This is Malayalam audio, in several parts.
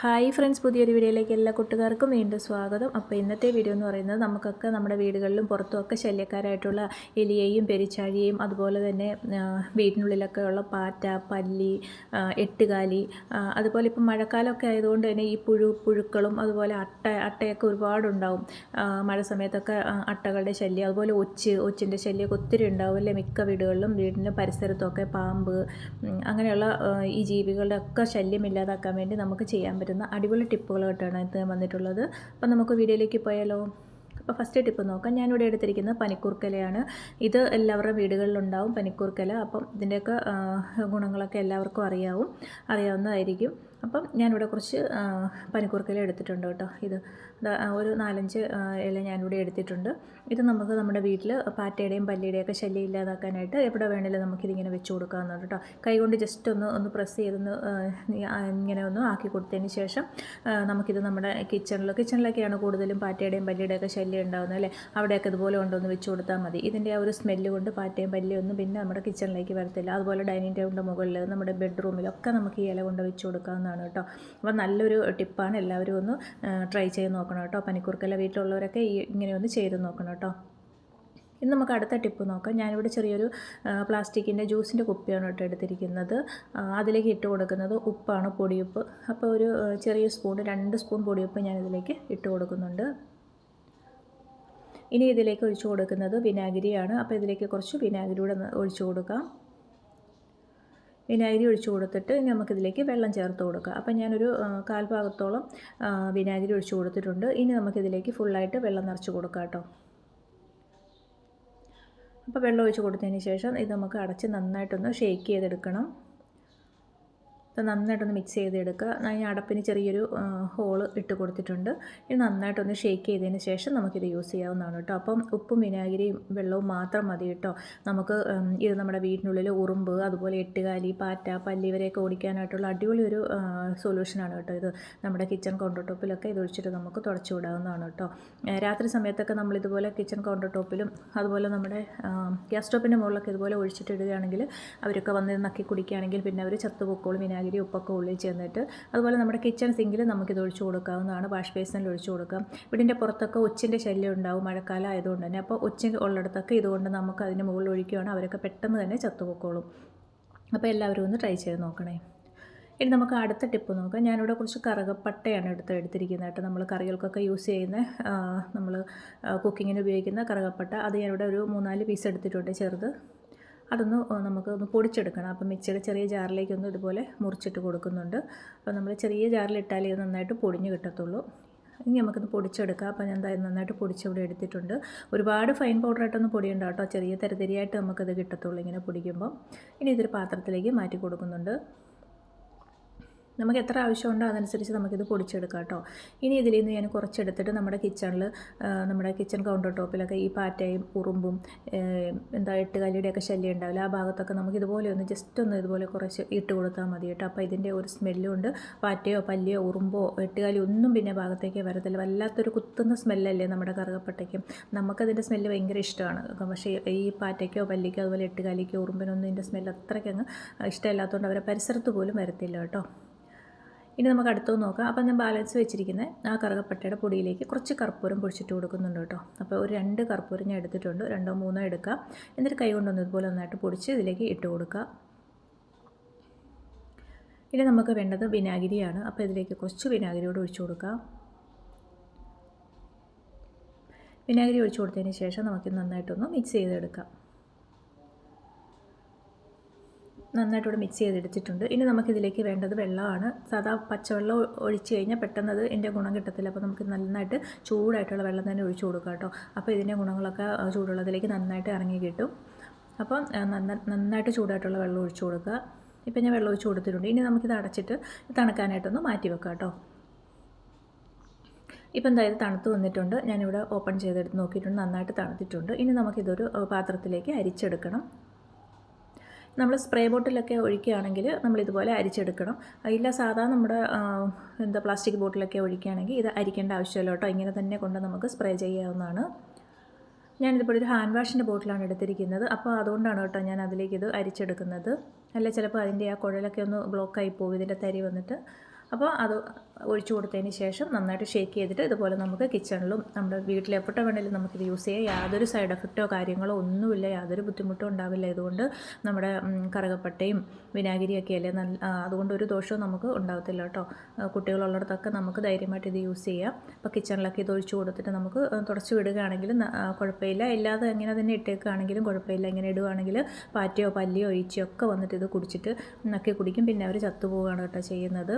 ഹായ് ഫ്രണ്ട്സ് പുതിയൊരു വീഡിയോയിലേക്ക് എല്ലാ കൂട്ടുകാർക്കും വീണ്ടും സ്വാഗതം. അപ്പോൾ ഇന്നത്തെ വീഡിയോ എന്ന് പറയുന്നത് നമുക്കൊക്കെ നമ്മുടെ വീടുകളിലും പുറത്തുമൊക്കെ ശല്യക്കാരായിട്ടുള്ള എലിയെയും പെരിച്ചാഴിയെയും അതുപോലെ തന്നെ വീടിനുള്ളിലൊക്കെ ഉള്ള പാറ്റ പല്ലി എട്ടുകാലി അതുപോലെ ഇപ്പം മഴക്കാലമൊക്കെ ആയതുകൊണ്ട് തന്നെ ഈ പുഴു പുഴുക്കളും അതുപോലെ അട്ട അട്ടയൊക്കെ ഒരുപാടുണ്ടാവും. മഴ സമയത്തൊക്കെ അട്ടകളുടെ ശല്യം അതുപോലെ ഒച്ച് ഒച്ചിന്റെ ശല്യമൊക്കെ ഒത്തിരി ഉണ്ടാവും അല്ലേ മിക്ക വീടുകളിലും വീടിന്റെ പരിസരത്തൊക്കെ പാമ്പ് അങ്ങനെയുള്ള ഈ ജീവികളുടെ ഒക്കെ ശല്യം ഇല്ലാതാക്കാൻ വേണ്ടി നമുക്ക് ചെയ്യാൻ പറ്റുന്ന അടിപൊളി ടിപ്പുകളായിട്ടാണ് ഇത് വന്നിട്ടുള്ളത്. അപ്പം നമുക്ക് വീഡിയോയിലേക്ക് പോയാലോ? അപ്പോൾ ഫസ്റ്റ് ടിപ്പ് നോക്കാം. ഞാനിവിടെ എടുത്തിരിക്കുന്നത് പനിക്കൂർക്കലയാണ് ഇത് എല്ലാവരുടെ വീടുകളിലുണ്ടാവും പനിക്കൂർക്കല അപ്പം ഇതിന്റെയൊക്കെ ഗുണങ്ങളൊക്കെ എല്ലാവർക്കും അറിയാവും. അറിയാവുന്നതായിരിക്കും. അപ്പം ഞാനിവിടെ കുറച്ച് പനിക്കൂർക്കല എടുത്തിട്ടുണ്ട് കേട്ടോ. ഇത് ഒരു നാലഞ്ച് ഇല ഞാനിവിടെ എടുത്തിട്ടുണ്ട്. ഇത് നമുക്ക് നമ്മുടെ വീട്ടിൽ പാറ്റയുടെയും പല്ലിയുടെയും ഒക്കെ ശല്യം ഇല്ലാതാക്കാനായിട്ട് എവിടെ വേണേലും നമുക്കിതിങ്ങനെ വെച്ച് കൊടുക്കാവുന്നതാണ് കേട്ടോ. കൈകൊണ്ട് ജസ്റ്റ് ഒന്ന് ഒന്ന് പ്രസ് ചെയ്തൊന്ന് ഇങ്ങനെ ഒന്ന് ആക്കി കൊടുത്തതിന് ശേഷം നമുക്കിത് നമ്മുടെ കിച്ചണിൽ കിച്ചണിലൊക്കെയാണ് കൂടുതലും പാറ്റയുടെയും പല്ലിയുടെയും ഒക്കെ ശല്യം ഉണ്ടാകുന്നത് അല്ലേ? അവിടെയൊക്കെ ഇതുപോലെ കൊണ്ടൊന്ന് വെച്ച് കൊടുത്താൽ മതി. ഇതിന്റെ ആ ഒരു സ്മെല്ല് കൊണ്ട് പാറ്റയും പല്ലിയും ഒന്നും പിന്നെ നമ്മുടെ കിച്ചണിലേക്ക് വരത്തില്ല. അതുപോലെ ഡൈനിങ് ടേബിളിന്റെ മുകളിൽ നമ്മുടെ ബെഡ്റൂമിലൊക്കെ നമുക്ക് ഈ ഇല കൊണ്ട് വെച്ച് കൊടുക്കാവുന്നതാണ് കേട്ടോ. അപ്പോൾ നല്ലൊരു ടിപ്പാണ് എല്ലാവരും ഒന്ന് ട്രൈ ചെയ്ത് നോക്കണം കേട്ടോ. പനിക്കൂർക്കല വീട്ടിലുള്ളവരൊക്കെ ഈ ഇങ്ങനെ ഒന്ന് ചെയ്ത് നോക്കണം കേട്ടോ. ഇനി നമുക്ക് അടുത്ത ടിപ്പ് നോക്കാം. ഞാനിവിടെ ചെറിയൊരു പ്ലാസ്റ്റിക്കിന്റെ ജ്യൂസിന്റെ കുപ്പിയാണ് കേട്ടോ എടുത്തിരിക്കുന്നത്. അതിലേക്ക് ഇട്ട് കൊടുക്കുന്നത് ഉപ്പാണ് പൊടിയുപ്പ്. അപ്പോൾ ഒരു ചെറിയ സ്പൂൺ രണ്ട് സ്പൂൺ പൊടിയുപ്പ് ഞാനിതിലേക്ക് ഇട്ട് കൊടുക്കുന്നുണ്ട്. ഇനി ഇതിലേക്ക് ഒഴിച്ചു കൊടുക്കുന്നത് വിനാഗിരിയാണ്. അപ്പോൾ ഇതിലേക്ക് കുറച്ച് വിനാഗിരി കൂടെ ഒഴിച്ചു കൊടുക്കാം. വിനാഗിരി ഒഴിച്ചു കൊടുത്തിട്ട് നമുക്കിതിലേക്ക് വെള്ളം ചേർത്ത് കൊടുക്കുക. അപ്പം ഞാനൊരു കാൽഭാഗത്തോളം കാൽ ഭാഗത്തോളം വിനാഗിരി ഒഴിച്ചു കൊടുത്തിട്ടുണ്ട്. ഇനി നമുക്കിതിലേക്ക് ഫുള്ളായിട്ട് വെള്ളം നിറച്ച് കൊടുക്കാം കേട്ടോ. അപ്പോൾ വെള്ളം ഒഴിച്ച് കൊടുത്തതിന് ശേഷം ഇത് നമുക്ക് അടച്ച് നന്നായിട്ടൊന്ന് ഷേക്ക് ചെയ്തെടുക്കണം. ഇത് നന്നായിട്ടൊന്ന് മിക്സ് ചെയ്തെടുക്കുക. ഞാൻ അടപ്പിന് ചെറിയൊരു ഹോൾ ഇട്ട് കൊടുത്തിട്ടുണ്ട്. ഇത് നന്നായിട്ടൊന്ന് ഷേക്ക് ചെയ്തതിന് ശേഷം നമുക്കിത് യൂസ് ചെയ്യാവുന്നതാണ് കേട്ടോ. അപ്പം ഉപ്പും വിനാഗിരിയും വെള്ളവും മാത്രം മതി കേട്ടോ. നമുക്ക് ഇത് നമ്മുടെ വീടിനുള്ളിൽ ഉറുമ്പ് അതുപോലെ എട്ടുകാലി പാറ്റ പല്ലി ഇവരെയൊക്കെ ഓടിക്കാനായിട്ടുള്ള അടിപൊളി ഒരു സൊല്യൂഷനാണ് കേട്ടോ ഇത്. നമ്മുടെ കിച്ചൺ കൗണ്ടർ ടോപ്പിലൊക്കെ ഇത് ഒഴിച്ചിട്ട് നമുക്ക് തുടച്ചു വിടാവുന്നതാണ് കേട്ടോ. രാത്രി സമയത്തൊക്കെ നമ്മൾ ഇതുപോലെ കിച്ചൺ കൗണ്ടർ ടോപ്പിലും അതുപോലെ നമ്മുടെ ഗ്യാസ് സ്റ്റോപ്പിന്റെ മുകളിലൊക്കെ ഇതുപോലെ ഒഴിച്ചിട്ടിടുകയാണെങ്കിൽ അവരൊക്കെ വന്ന് നക്കി കുടിക്കുകയാണെങ്കിൽ പിന്നെ അവർ ചത്തുപൊക്കോളും വിനാഗിരി ഉപ്പൊക്കെ ഉള്ളിൽ ചെന്നിട്ട് അതുപോലെ നമ്മുടെ കിച്ചൺ സിങ്കിൽ നമുക്കിത് ഒഴിച്ചു കൊടുക്കാവുന്നതാണ്. വാഷ് ബേസിനിൽ ഒഴിച്ചു കൊടുക്കാം. വീടിന്റെ പുറത്തൊക്കെ ഒച്ചിന്റെ ശല്യം ഉണ്ടാവും മഴക്കാലം ആയതുകൊണ്ട് തന്നെ. അപ്പോൾ ഒച്ച ഉള്ളിടത്തൊക്കെ ഇതുകൊണ്ട് നമുക്ക് അതിന് മുകളിൽ ഒഴിക്കുകയാണ് അവരൊക്കെ പെട്ടെന്ന് തന്നെ ചത്തുപൊക്കോളും. അപ്പോൾ എല്ലാവരും ഒന്ന് ട്രൈ ചെയ്ത് നോക്കണേ. ഇനി നമുക്ക് അടുത്ത ടിപ്പ് നോക്കാം. ഞാനിവിടെ കുറച്ച് കറുകപ്പട്ടയാണ് എടുത്ത് എടുത്തിരിക്കുന്നത് കേട്ടോ. നമ്മൾ കറികൾക്കൊക്കെ യൂസ് ചെയ്യുന്ന നമ്മൾ കുക്കിങ്ങിന് ഉപയോഗിക്കുന്ന കറുകപ്പട്ട. അത് ഞാനിവിടെ ഒരു മൂന്നാൽ പീസ് എടുത്തിട്ടുണ്ട് ചെറുത്. അതൊന്ന് നമുക്ക് ഒന്ന് പൊടിച്ചെടുക്കണം. അപ്പം മിക്സിയുടെ ചെറിയ ജാറിലേക്കൊന്ന് ഇതുപോലെ മുറിച്ചിട്ട് കൊടുക്കുന്നുണ്ട്. അപ്പോൾ നമ്മൾ ചെറിയ ജാറിലിട്ടാലേ ഇത് നന്നായിട്ട് പൊടിഞ്ഞ് കിട്ടത്തുള്ളൂ. ഇനി നമുക്കിത് പൊടിച്ചെടുക്കാം. അപ്പോൾ ഞാൻ എന്തായാലും നന്നായിട്ട് പൊടിച്ച് ഇവിടെ എടുത്തിട്ടുണ്ട്. ഒരുപാട് ഫൈൻ പൗഡറായിട്ടൊന്നും പൊടിയുണ്ട് കേട്ടോ. ചെറിയ തരതരിയായിട്ട് നമുക്കത് കിട്ടത്തുള്ളൂ ഇങ്ങനെ പൊടിക്കുമ്പം. ഇനി ഇതൊരു പാത്രത്തിലേക്ക് മാറ്റി കൊടുക്കുന്നുണ്ട്. നമുക്ക് എത്ര ആവശ്യമുണ്ടോ അതനുസരിച്ച് നമുക്കിത് പൊടിച്ചെടുക്കാം കേട്ടോ. ഇനി ഇതിൽ നിന്ന് ഞാൻ കുറച്ചെടുത്തിട്ട് നമ്മുടെ കിച്ചണിൽ നമ്മുടെ കിച്ചൺ കൗണ്ടർ ടോപ്പിലൊക്കെ ഈ പാറ്റയും ഉറുമ്പും എന്താ എട്ടുകാലിയുടെയൊക്കെ ശല്യം ഉണ്ടാവില്ല. ആ ഭാഗത്തൊക്കെ നമുക്ക് ഇതുപോലെ ഒന്ന് ജസ്റ്റ് ഒന്ന് ഇതുപോലെ കുറച്ച് ഇട്ട് കൊടുത്താൽ മതി കേട്ടോ. അപ്പോൾ ഇതിന്റെ ഒരു സ്മെല്ലും ഉണ്ട്. പാറ്റയോ പല്ലിയോ ഉറുമ്പോ എട്ടുകാലി ഒന്നും പിന്നെ ഭാഗത്തേക്ക് വരത്തില്ല. വല്ലാത്തൊരു കുത്തുന്ന സ്മെല്ലല്ലേ നമ്മുടെ കറുകപ്പട്ടയ്ക്കും. നമുക്കതിന്റെ സ്മെല്ല് ഭയങ്കര ഇഷ്ടമാണ്. പക്ഷേ ഈ പാറ്റയ്ക്കോ പല്ലിക്കോ അതുപോലെ എട്ടുകാലിക്കോ ഉറുമ്പിനൊന്നും ഇതിന്റെ സ്മെല്ല് അത്രയ്ക്കങ്ങ് ഇഷ്ടമില്ലാത്തതുകൊണ്ട് അവരെ പരിസരത്ത് പോലും വരത്തില്ല കേട്ടോ. ഇനി നമുക്ക് അടുത്തത് നോക്കാം. അപ്പോൾ ഞാൻ ബാലൻസ് വെച്ചിരിക്കുന്ന ആ കറുകപ്പട്ടയുടെ പൊടിയിലേക്ക് കുറച്ച് കർപ്പൂരം പൊടിച്ചിട്ട് കൊടുക്കുന്നുണ്ട് കേട്ടോ. അപ്പോൾ ഒരു രണ്ട് കർപ്പൂരം ഞാൻ എടുത്തിട്ടുണ്ട്. രണ്ടോ മൂന്നോ എടുക്കാം. എന്നിട്ട് കൈ കൊണ്ടൊന്ന് ഇതുപോലെ നന്നായിട്ട് പൊടിച്ച് ഇതിലേക്ക് ഇട്ട് കൊടുക്കുക ഇനി നമുക്ക് വേണ്ടത് വിനാഗിരിയാണ്. അപ്പോൾ ഇതിലേക്ക് കുറച്ച് വിനാഗിരിയോട് ഒഴിച്ചു കൊടുക്കാം. വിനാഗിരി ഒഴിച്ചു കൊടുത്തതിന് ശേഷം നമുക്ക് നന്നായിട്ടൊന്ന് മിക്സ് ചെയ്തെടുക്കാം. നന്നായിട്ടൂടെ മിക്സ് ചെയ്തെടുത്തിട്ടുണ്ട്. ഇനി നമുക്കിതിലേക്ക് വേണ്ടത് വെള്ളമാണ്. സാധാ പച്ചവെള്ളം ഒഴിച്ച് കഴിഞ്ഞാൽ പെട്ടെന്ന് അത് എന്റെ ഗുണം കിട്ടത്തില്ല. അപ്പോൾ നമുക്ക് നന്നായിട്ട് ചൂടായിട്ടുള്ള വെള്ളം തന്നെ ഒഴിച്ചു കൊടുക്കാം കേട്ടോ. അപ്പോൾ ഇതിന്റെ ഗുണങ്ങളൊക്കെ ചൂടുള്ളതിലേക്ക് നന്നായിട്ട് ഇറങ്ങി കിട്ടും. അപ്പം നന്നായിട്ട് ചൂടായിട്ടുള്ള വെള്ളം ഒഴിച്ചു കൊടുക്കുക. ഇപ്പം ഞാൻ വെള്ളം ഒഴിച്ച് കൊടുത്തിട്ടുണ്ട്. ഇനി നമുക്കിത് അടച്ചിട്ട് തണുക്കാനായിട്ടൊന്ന് മാറ്റി വെക്കാം കേട്ടോ. ഇപ്പം എന്തായാലും തണുത്ത് വന്നിട്ടുണ്ട്. ഞാനിവിടെ ഓപ്പൺ ചെയ്തെടുത്ത് നോക്കിയിട്ടുണ്ട്. നന്നായിട്ട് തണുത്തിട്ടുണ്ട്. ഇനി നമുക്കിതൊരു പാത്രത്തിലേക്ക് അരിച്ചെടുക്കണം. നമ്മൾ സ്പ്രേ ബോട്ടിലൊക്കെ ഒഴിക്കുകയാണെങ്കിൽ നമ്മൾ ഇതുപോലെ അരിച്ചെടുക്കണം ഇല്ല സാധാ നമ്മുടെ എന്താ പ്ലാസ്റ്റിക് ബോട്ടിലൊക്കെ ഒഴിക്കുകയാണെങ്കിൽ ഇത് അരിക്കേണ്ട ആവശ്യമില്ല കേട്ടോ. ഇങ്ങനെ തന്നെ കൊണ്ട് നമുക്ക് സ്പ്രേ ചെയ്യാവുന്നതാണ്. ഞാനിതിപ്പോൾ ഒരു ഹാൻഡ് വാഷിന്റെ ബോട്ടിലാണ് എടുത്തിരിക്കുന്നത്. അപ്പോൾ അതുകൊണ്ടാണ് കേട്ടോ ഞാൻ അതിലേക്ക് ഇത് അരിച്ചെടുക്കുന്നത്. അല്ല ചിലപ്പോൾ അതിന്റെ ആ കുഴലൊക്കെ ഒന്ന് ബ്ലോക്കായി പോകും. ഇതിന്റെ തരി വന്നിട്ട്. അപ്പോൾ അത് ഒഴിച്ചു കൊടുത്തതിന് ശേഷം നന്നായിട്ട് ഷേക്ക് ചെയ്തിട്ട് ഇതുപോലെ നമുക്ക് കിച്ചണിലും നമ്മുടെ വീട്ടിൽ എപ്പോഴും വേണമെങ്കിലും നമുക്കിത് യൂസ് ചെയ്യാം. യാതൊരു സൈഡ് എഫക്റ്റോ കാര്യങ്ങളോ ഒന്നുമില്ല. യാതൊരു ബുദ്ധിമുട്ടോ ഉണ്ടാവില്ല. ഇതുകൊണ്ട് നമ്മുടെ കറുകപ്പട്ടയും വിനാഗിരിയൊക്കെ അല്ലേ നല്ല അതുകൊണ്ട് ഒരു ദോഷവും നമുക്ക് ഉണ്ടാകത്തില്ല കേട്ടോ. കുട്ടികളുള്ളിടത്തൊക്കെ നമുക്ക് ധൈര്യമായിട്ട് ഇത് യൂസ് ചെയ്യാം. അപ്പോൾ കിച്ചണിലൊക്കെ ഇത് ഒഴിച്ചു കൊടുത്തിട്ട് നമുക്ക് തുടച്ചു വിടുകയാണെങ്കിലും കുഴപ്പമില്ല. ഇല്ലാതെ ഇങ്ങനെ തന്നെ ഇട്ടേക്കുകയാണെങ്കിലും കുഴപ്പമില്ല. ഇങ്ങനെ ഇടുകയാണെങ്കിൽ പാറ്റയോ പല്ലിയോ ഈച്ചയോ ഒക്കെ വന്നിട്ട് ഇത് കുടിച്ചിട്ട് നക്കി കുടിക്കും. പിന്നെ അവർ ചത്തുപോവുകയാണ് കേട്ടോ ചെയ്യുന്നത്.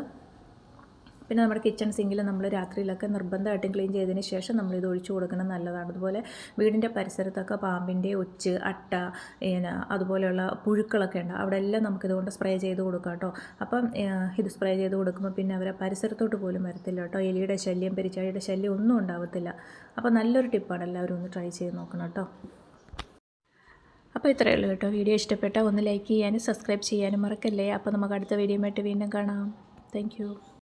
പിന്നെ നമ്മുടെ കിച്ചൺ സിങ്കിൽ നമ്മൾ രാത്രിയിലൊക്കെ നിർബന്ധമായിട്ടും ക്ലീൻ ചെയ്തതിന് ശേഷം നമ്മൾ ഇത് ഒഴിച്ചു കൊടുക്കണം നല്ലതാണ്. അതുപോലെ വീടിന്റെ പരിസരത്തൊക്കെ പാമ്പിന്റെ ഒച്ച് അട്ട പിന്നെ അതുപോലെയുള്ള പുഴുക്കളൊക്കെ ഉണ്ട്. അവിടെ എല്ലാം നമുക്കിതുകൊണ്ട് സ്പ്രേ ചെയ്ത് കൊടുക്കാം കേട്ടോ. അപ്പം ഇത് സ്പ്രേ ചെയ്ത് കൊടുക്കുമ്പോൾ പിന്നെ അവരെ പരിസരത്തോട്ട് പോലും വരത്തില്ല കേട്ടോ. എലിയുടെ ശല്യം പെരിച്ചാഴിയുടെ ശല്യം ഒന്നും ഉണ്ടാവത്തില്ല. അപ്പോൾ നല്ലൊരു ടിപ്പാണ് എല്ലാവരും ഒന്ന് ട്രൈ ചെയ്ത് നോക്കണം കേട്ടോ. അപ്പോൾ ഇത്രയേ ഉള്ളൂ കേട്ടോ. വീഡിയോ ഇഷ്ടപ്പെട്ടാൽ ഒന്ന് ലൈക്ക് ചെയ്യാനും സബ്സ്ക്രൈബ് ചെയ്യാനും മറക്കല്ലേ? അപ്പോൾ നമുക്ക് അടുത്ത വീഡിയോ വീണ്ടും കാണാം. താങ്ക്